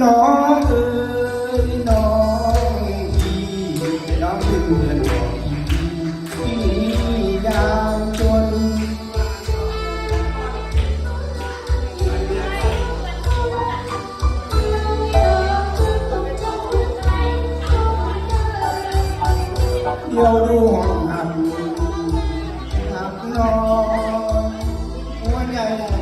น้องเอ๋ยน้องพี่น้องเพื่อนพี่ยามจนเดี๋ยวดูห้องนำนหับน้องหัวใหญ่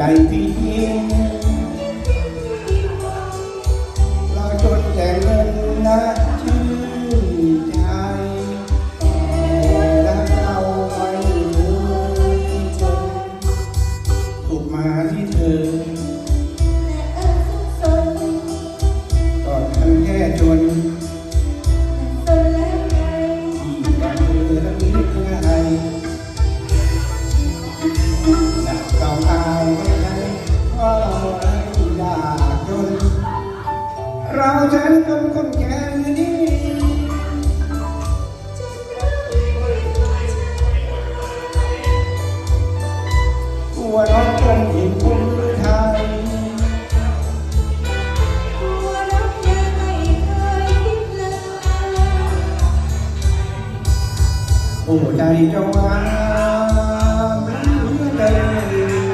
ใจพี่ยิ่งเราจนแต่เงินนะชื่นใจแต่รักเราไม่เลยจนถูกมาที่เธอสนทันแค่จนสนแล้วไงที่กับเธอทั้งนี้เพื่อใตัวน้องคงเห็นคุณไทยตัวน้องยังไม่เคยคิดเลยโอ้ใจเจ้างามเหลือเกิน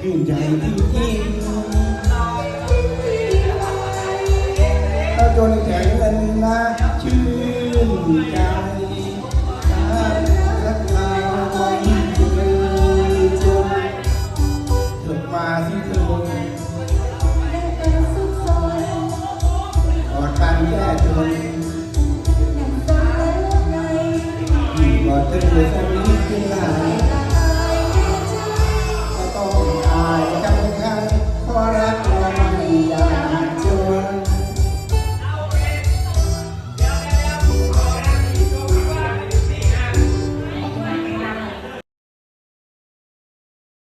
ชื่นใจที่ยิ่ง แข็งเงินนะชื่นใจถ้ารักเร